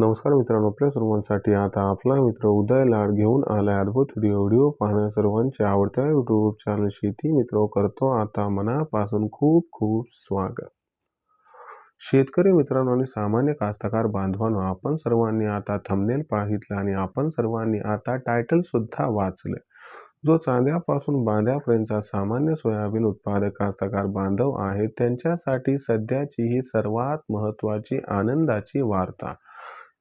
नमस्कार मित्रांनो आपल्या सर्वांसाठी आता आपला मित्र उदय लाड घेऊन आलाय अद्भुत व्हिडिओ व्हिडिओ पाहण्या सर्वांच्या आवडत्या यूट्यूब चॅनल शेती मित्र करतो आता मनापासून खूप खूप स्वागत. शेतकरी मित्रांनो आणि सामान्य कास्तकार बांधवांनो आपण सर्वांनी आता थंबनेल पाहितलं आणि आपण सर्वांनी आता टायटल सुद्धा वाचले. जो चांद्यापासून बांध्यापर्यंतचा सामान्य सोयाबीन उत्पादक कास्तकार बांधव आहेत त्यांच्यासाठी सध्याची ही सर्वात महत्त्वाची आनंदाची वार्ता.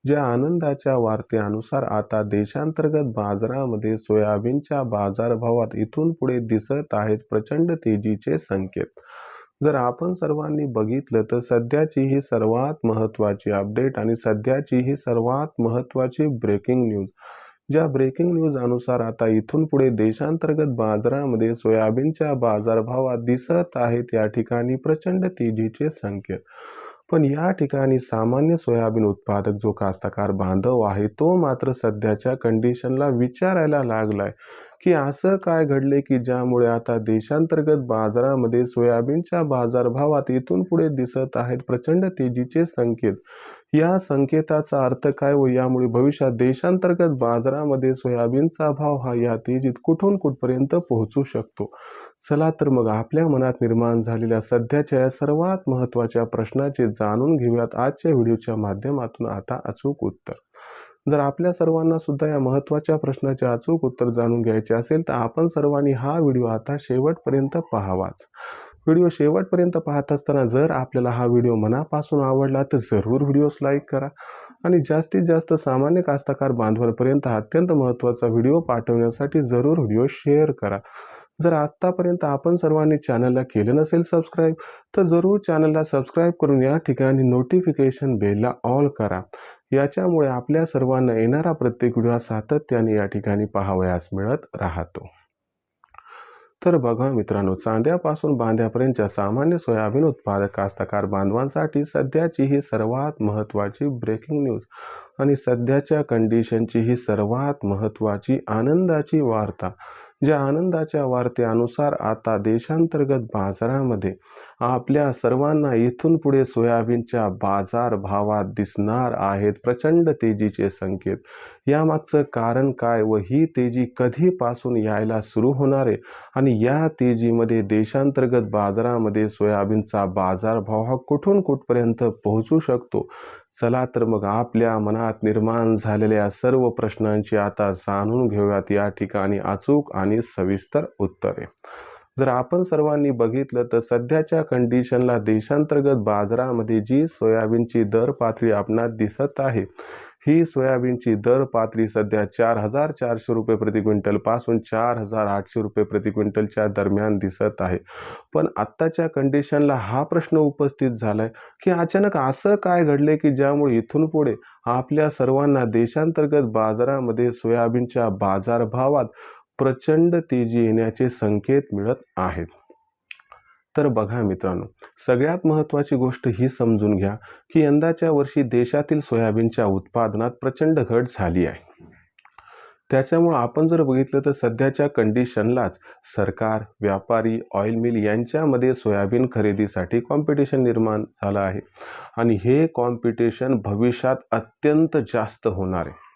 ज्या आनंदाच्या वार्त्यानुसार आता देशांतर्गत बाजारामध्ये सोयाबीनच्या बाजारभावात इथून पुढे दिसत आहेत प्रचंड तेजीचे संकेत. जर आपण सर्वांनी बघितलं तर सध्याची ही सर्वात महत्त्वाची अपडेट आणि सध्याची ही सर्वात महत्त्वाची ब्रेकिंग न्यूज. ज्या ब्रेकिंग न्यूज अनुसार आता इथून पुढे देशांतर्गत बाजारामध्ये सोयाबीनच्या बाजारभावात दिसत आहेत या ठिकाणी प्रचंड तेजीचे संकेत. पण या ठिकाणी सामान्य सोयाबीन उत्पादक जो कास्तकार बांधव आहे तो मात्र सध्याच्या कंडिशनला विचारायला लागलाय की असं काय घडले की ज्यामुळे आता देशांतर्गत बाजारामध्ये सोयाबीनच्या बाजारभावात इथून पुढे दिसत आहेत प्रचंड तेजीचे संकेत. या संकेताचा अर्थ काय व यामुळे भविष्यात देशांतर्गत बाजारामध्ये सोयाबीनचा भाव हा या तेजीत कुठून कुठपर्यंत पोहोचू शकतो? चला तर मग आपल्या मनात निर्माण झालेल्या सध्याच्या या सर्वात महत्त्वाच्या प्रश्नाचे जाणून घेऊयात आजच्या व्हिडिओच्या माध्यमातून. आता अचूक उत्तर. जर आपल्या सर्वांना सुद्धा या महत्त्वाच्या प्रश्नाचे अचूक उत्तर जाणून घ्यायचे असेल तर आपण सर्वांनी हा व्हिडिओ आता शेवटपर्यंत पाहावाच. व्हिडिओ शेवटपर्यंत पाहत असताना जर आपल्याला हा व्हिडिओ मनापासून आवडला तर जरूर व्हिडिओस लाईक करा आणि जास्तीत जास्त सामान्य कास्तकार बांधवांपर्यंत अत्यंत महत्त्वाचा व्हिडिओ पाठवण्यासाठी जरूर व्हिडिओ शेअर करा. जर आत्तापर्यंत आपण सर्वांनी चॅनलला केलं नसेल सबस्क्राईब तर जरूर चॅनलला सबस्क्राईब करून या ठिकाणी नोटिफिकेशन बेलला ऑल करा. याच्यामुळे आपल्या सर्वांना येणारा प्रत्येक व्हिडिओ सातत्याने या ठिकाणी पाहावयास मिळत राहतो. तर बघा मित्रांनो चांद्यापासून बांध्यापर्यंतच्या सामान्य सोयाबीन उत्पादक कास्तकार बांधवांसाठी सध्याची ही सर्वात महत्त्वाची ब्रेकिंग न्यूज आणि सध्याच्या कंडिशनची ही सर्वात महत्त्वाची आनंदाची वार्ता. ज्या आनंदाच्या वार्तेनुसार आता देशांतर्गत बाजारामध्ये आपल्या सर्वांना इथून पुढे सोयाबीनच्या बाजार भावात दिसणार आहेत प्रचंड तेजीचे संकेत. यामागचं कारण काय व ही तेजी कधीपासून यायला सुरू होणार आहे? आणि या तेजीमध्ये देशांतर्गत बाजारामध्ये सोयाबीनचा बाजारभाव हा कुठून कुठपर्यंत पोहोचू शकतो? चला तर मग आपल्या मनात निर्माण झालेल्या सर्व प्रश्नांची आता जाणून घेऊयात. या ठिकाणी अचूक आणि सविस्तर उत्तरे. जर आपण सर्वांनी बघितलं तर सध्याच्या कंडिशनला देशांतर्गत बाजारामध्ये जी सोयाबीनची दर पातळी आपणात दिसत आहे ही सोयाबीनची दर पातळी सध्या चार हजार चारशे रुपये प्रति क्विंटलपासून चार हजार आठशे रुपये प्रति क्विंटलच्या दरम्यान दिसत आहे. पण आत्ताच्या कंडिशनला हा प्रश्न उपस्थित झाला आहे की अचानक असं काय घडले की ज्यामुळे इथून पुढे आपल्या सर्वांना देशांतर्गत बाजारामध्ये सोयाबीनच्या बाजारभावात प्रचंड तेजी येण्याचे संकेत मिळत आहेत? तर बघा मित्रांनो सगळ्यात महत्त्वाची गोष्ट ही समजून घ्या की यंदाच्या वर्षी देशातील सोयाबीनच्या उत्पादनात प्रचंड घट झाली आहे. त्याच्यामुळं आपण जर बघितलं तर सध्याच्या कंडिशनलाच सरकार व्यापारी ऑइल मिल यांच्यामध्ये सोयाबीन खरेदीसाठी कॉम्पिटिशन निर्माण झालं आहे. आणि हे कॉम्पिटिशन भविष्यात अत्यंत जास्त होणार आहे.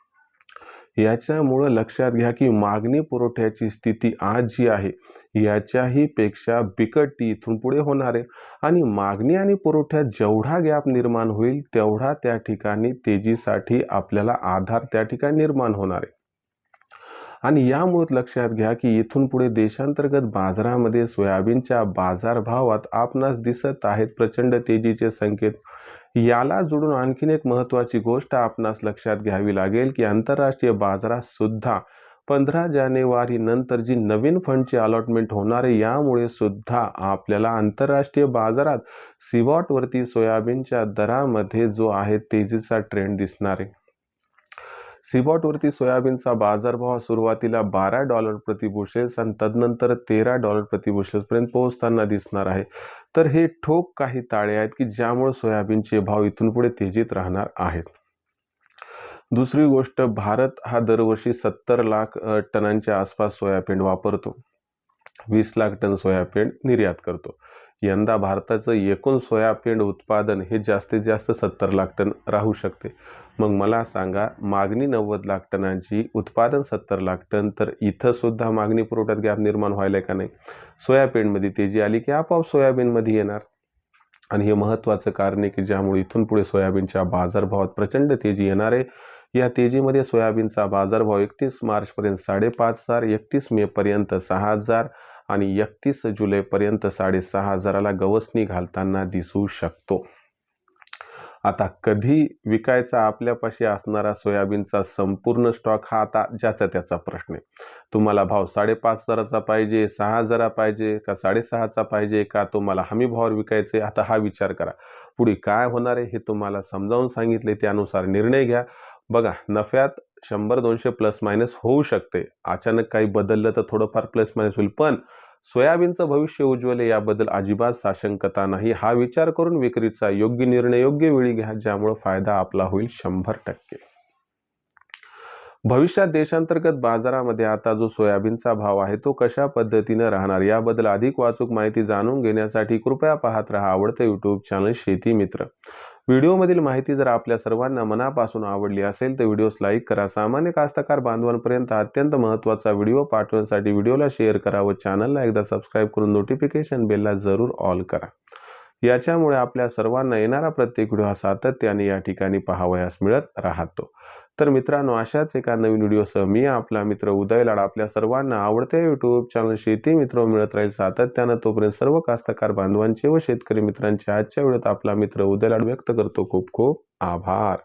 याच्यामुळं लक्षात घ्या की मागणी पुरवठ्याची स्थिती आज जी आहे याच्याही पेक्षा बिकट ती इथून पुढे होणार आहे. आणि मागणी आणि पुरवठ्यात जेवढा गॅप निर्माण होईल तेवढा त्या ठिकाणी तेजीसाठी आपल्याला आधार त्या ठिकाणी निर्माण होणार आहे. आणि यामुळे लक्षात घ्या की इथून पुढे देशांतर्गत बाजारामध्ये सोयाबीनच्या बाजारभावात आपणास दिसत आहेत प्रचंड तेजीचे संकेत. याला जोडून आणखीन एक महत्त्वाची गोष्ट आपणास लक्षात घ्यावी लागेल की आंतरराष्ट्रीय बाजारात सुद्धा पंधरा जानेवारीनंतर जी नवीन फंडची अलॉटमेंट होणार आहे यामुळे सुद्धा आपल्याला आंतरराष्ट्रीय बाजारात सिवॉटवरती सोयाबीनच्या दरामध्ये जो आहे तेजीचा ट्रेंड दिसणार आहे. सिबॉटवरती सोयाबीनचा बाजारभाव सुरुवातीला बारा डॉलर प्रतिबुशेस आणि तदनंतर तेरा डॉलर प्रतिबुशेसपर्यंत पोहोचताना दिसणार आहे. तर हे ठोक काही ताळे आहेत की ज्यामुळे सोयाबीनचे भाव इथून पुढे तेजीत राहणार आहेत. दुसरी गोष्ट भारत हा दरवर्षी सत्तर लाख टनांच्या आसपास सोयाबीन वापरतो. वीस लाख टन सोयाबीन निर्यात करतो. यंदा भारताचं एकूण सोयाबीन उत्पादन हे जास्तीत जास्त सत्तर लाख टन राहू शकते. मग मला सांगा मागणी नव्वद लाख टनांची उत्पादन सत्तर लाख टन तर इथंसुद्धा मागणी पुरवठ्यात गॅप निर्माण व्हायला का नाही? सोयाबीनमध्ये तेजी आली की आपोआप सोयाबीनमध्ये येणार? आणि हे महत्त्वाचं कारण आहे की ज्यामुळे इथून पुढे सोयाबीनच्या बाजारभावात प्रचंड तेजी येणार आहे. या तेजीमध्ये सोयाबीनचा बाजारभाव एकतीस मार्चपर्यंत साडेपाच हजार एकतीस मेपर्यंत सहा हजार आणि एकतीस जुलैपर्यंत साडेसहा हजाराला गवसणी घालताना दिसू शकतो. आता कधी विकायचा आपल्यापाशी असणारा सोयाबीनचा संपूर्ण स्टॉक हा आता ज्याचा त्याचा प्रश्न आहे. तुम्हाला भाव साडेपाच हजाराचा पाहिजे सहा हजारा पाहिजे का साडेसहाचा पाहिजे का तुम्हाला हमी भावावर विकायचे आता हा विचार करा. पुढे काय होणार आहे हे तुम्हाला समजावून सांगितले त्यानुसार निर्णय घ्या. बघा नफ्यात शंभर दोनशे प्लस मायनस होऊ शकते. अचानक काही बदललं तर थोडंफार प्लस मायनस होईल. पण सोयाबीनचं भविष्य उज्ज्वल आहे याबद्दल अजिबात साशंकता नाही. हा विचार करून विक्रीचा योग्य निर्णय योग्य वेळी घ्या ज्यामुळे फायदा आपला होईल शंभर टक्के. भविष्यात देशांतर्गत बाजारामध्ये आता जो सोयाबीनचा भाव आहे तो कशा पद्धतीने राहणार? याबद्दल अधिक वाचूक माहिती जाणून घेण्यासाठी कृपया पाहत राहा आवडते यूट्यूब चॅनल शेती मित्र. व्हिडिओमधील माहिती जर आपल्या सर्वांना मनापासून आवडली असेल तर व्हिडिओस लाईक करा. सामान्य कास्तकार बांधवांपर्यंत अत्यंत महत्त्वाचा व्हिडिओ पाठवण्यासाठी व्हिडिओला शेअर करा व चॅनलला एकदा सबस्क्राईब करून नोटिफिकेशन बेलला जरूर ऑल करा. याच्यामुळे आपल्या सर्वांना येणारा प्रत्येक व्हिडिओ हा सातत्याने या ठिकाणी पाहावयास मिळत राहतो. तर मित्रांनो अशाच एका नवीन व्हिडिओसह मी आपला मित्र उदय लाड आपल्या सर्वांना आवडत्या यूट्यूब चॅनल शेती मित्र मिळत राहील सातत्यानं. तोपर्यंत सर्व कास्तकार बांधवांचे व शेतकरी मित्रांचे आजच्या वेळेत आपला मित्र उदय लाड व्यक्त करतो. खूप खूप आभार.